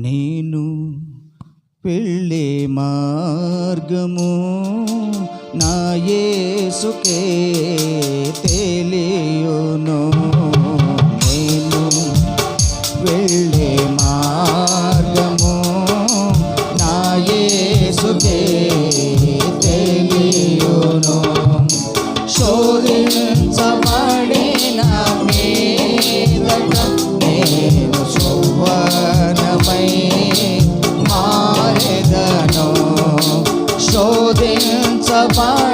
నేను పెళ్ళే మార్గము నాయసుకే తెలియో পায়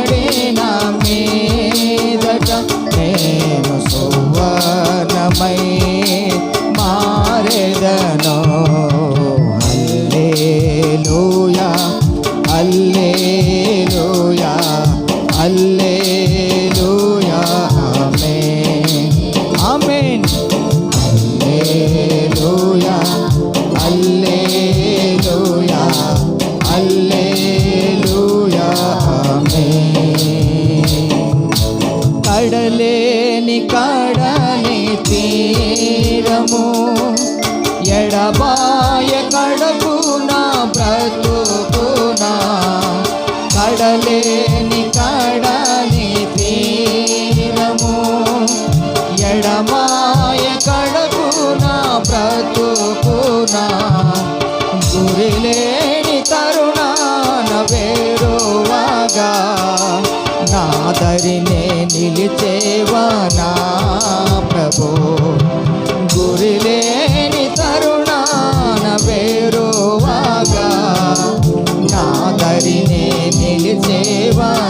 ఎక్కడకునా బ్రతుకునా? గురిలేని తరుణాన వేరువగా? నా దరినే నిలిచేవనా ప్రభు? గురిలేని తరుణాన వేరువగా? నా దరినే నిలిచేవా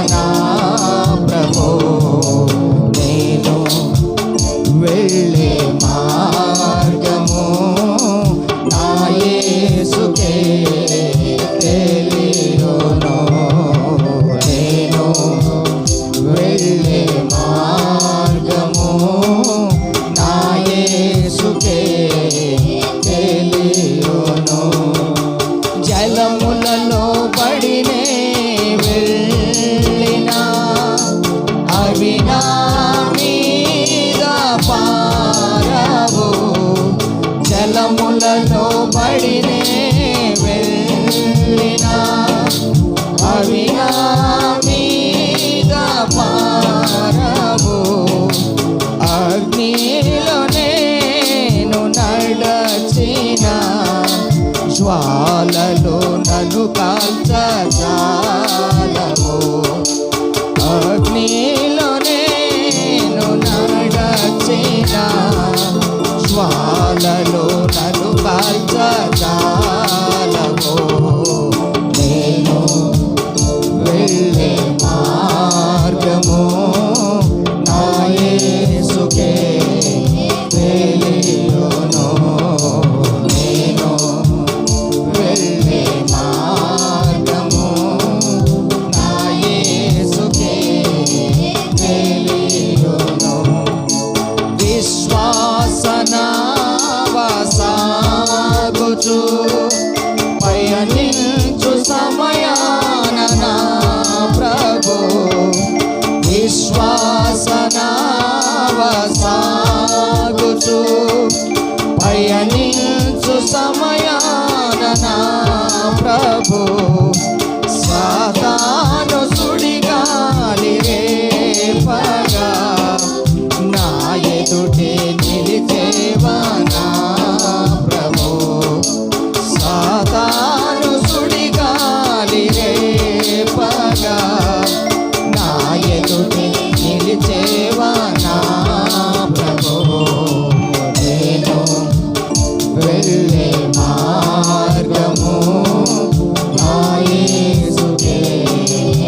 Yeah.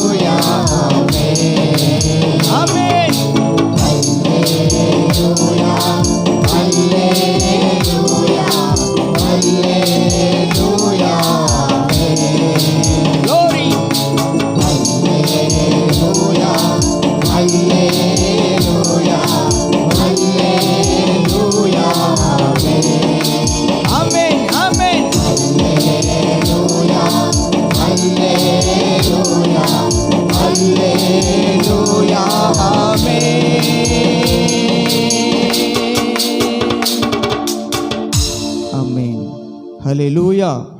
Hallelujah. Hallelujah, Amen. Amen. Hallelujah.